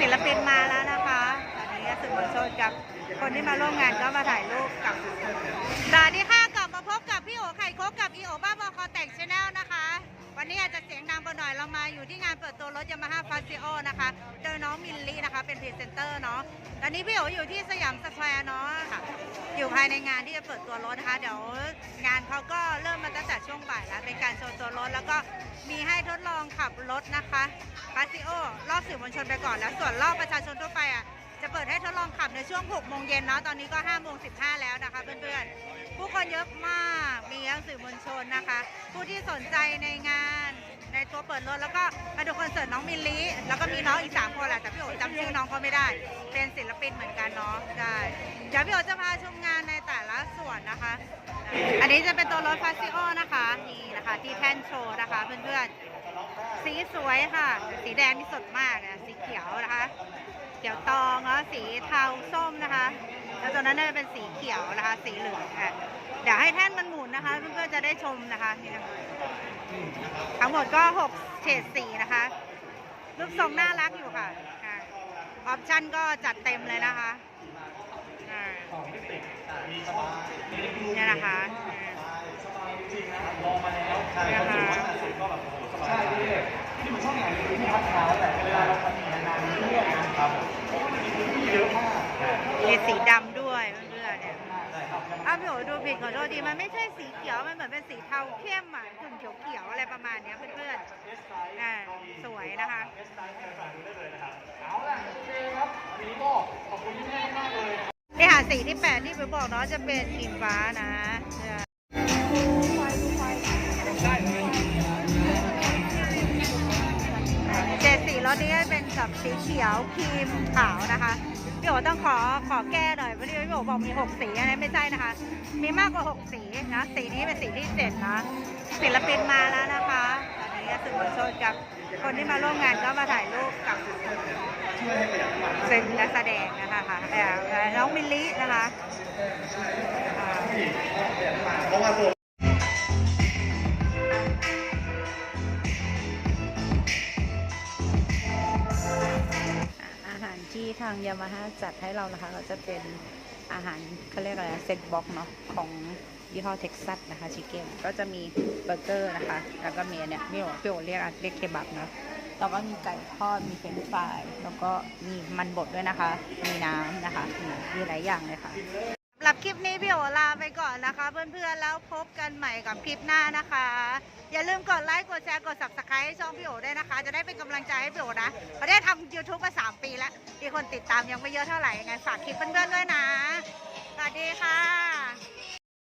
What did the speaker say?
ศิลปินมาแล้วนะคะตอนนี้สื่อมวลชนกับคนที่มาร่วมงานก็มาถ่ายรูปกับสวัสดีค่ะกลับมาพบกับพี่โอไข่โคกกับอีโอบ้าบอคอแต่งชาแนลนะคะ วันนี้อาจจะเสียงดังไปหน่อยเรามาอยู่ที่งานเปิดตัวรถยามาฮ่าฟาซิโอนะคะโดยน้องมิลลี่นะคะเป็นพรีเซนเตอร์เนาะตอนนี้พี่โออยู่ที่สยามสแควร์เนาะค่ะอยู่ภายในงานที่จะเปิดตัวรถนะคะ เดี๋ยวงานเขาก็เริ่มมาตั้งแต่ช่วงบ่ายแล้วเป็นการโชว์ตัวรถแล้วก็ มีให้ทดลองขับรถนะคะฟาซิโอรอบสื่อมวลชนไปก่อนแล้ว ส่วนรอบประชาชนทั่วไปอะจะเปิดให้ทดลองขับในช่วง 6 โมงเย็นเนาะ ตอนนี้ก็ 5 โมง 15 แล้วนะคะเพื่อนๆ ผู้คนเยอะมาก มีทั้งสื่อมวลชนนะคะ ผู้ที่สนใจในงาน ในตัวเปิดรถแล้วก็มาดูคอนเสิร์ตน้องมิลลิ แล้วก็มีน้องอีกสามคนแหละ แต่พี่โอ๋จำชื่อน้องเขาไม่ได้ เป็นศิลปินเหมือนกันเนาะ ได้ เดี๋ยวพี่โอ๋จะพาชมงานใน ส่วนนะคะ อันนี้จะเป็นตัวรถฟาซิโอนะคะ นี่นะคะ ที่แท่นโชว์นะคะเพื่อนๆ สีสวยค่ะ สีแดงนี่สดมากนะสีเขียวนะคะ เขียวตองแล้วสีเทาส้มนะคะ แล้วตัวนั้นจะเป็นสีเขียวนะคะ สีเหลืองค่ะเดี๋ยวให้แท่นมันหมุนนะคะเพื่อนๆจะได้ชมนะคะนี่นะคะทั้งหมดก็ 6 เฉดสีนะคะ รูปทรงน่ารักอยู่ค่ะออปชั่นก็จัดเต็มเลยนะคะ นี่ยนะคะเนี่ยนะคะใช่พี่ที่มันชอบอย่างนี้ที่พักเท้าแต่เวลาเราทำงานนานๆเรื่อยๆนะครับเพราะว่ามันมีพื้นที่เยอะมากมีสีดำด้วยเพื่อนๆเนี่ยอ้าวพี่โอดูผิดขอโทษทีมันไม่ใช่สีเขียว มันเหมือนเป็นสีเทาเข้มอะกึ่งเขียวๆอะไรประมาณเนี้ยเพื่อนๆอ่าสวยนะคะ เอาล่ะโอเคครับวันนี้ก็ขอบคุณที่แม่มากเลย นี่ค่ะ สีที่แปดที่ผมบอกเนาะจะเป็นสีฟ้านะเจ็ดสีรถนี้เป็นกับสีเขียวครีมขาวนะคะพี่โอต้องขอขอแก้หน่อยเพราะที่พี่โอบอกมีหกสีอันนี้ไม่ใช่นะคะ มีมากกว่าหกสีนะสีนี้เป็นสีที่เจ็ดนะศิลปินมาแล้วนะคะตอนนี้สื่อมวลชนกับคนที่มาร่วมงานก็มาถ่ายรูปกับเป็นนักแสดง นะคะน้องมิลลินะคะอ่าอาหารที่ทางยามาฮ่าจัดให้เรานะคะก็จะเป็นอาหารเขาเรียกอะไรเซตบ็อกเนาะของยี่ห้อเท็กซัสนะคะชิคเก้นก็จะมีเบอร์เกอร์นะคะ แล้วก็มีเนี่ยพี่โอพี่โอเรียกอะเรียกเคบับเนาะ แล้วก็มีไก่ทอด มีเฟรนฟราย แล้วก็มีมันบดด้วยนะคะ มีน้ำนะคะมีมีหลายอย่างเลยค่ะสำหรับคลิปนี้พี่โอลาไปก่อนนะคะ เพื่อนๆ แล้วพบกันใหม่กับคลิปหน้านะคะ อย่าลืมกดไลค์ กดแชร์ กด subscribe ให้ช่องพี่โอด้วยนะคะ จะได้เป็นกำลังใจให้พี่โอนะเราได้ทำ YouTube มา 3 ปีแล้ว มีคนติดตามยังไม่เยอะเท่าไหร่ยังไงฝากคลิปเพื่อนๆด้วยนะ สวัสดีค่ะ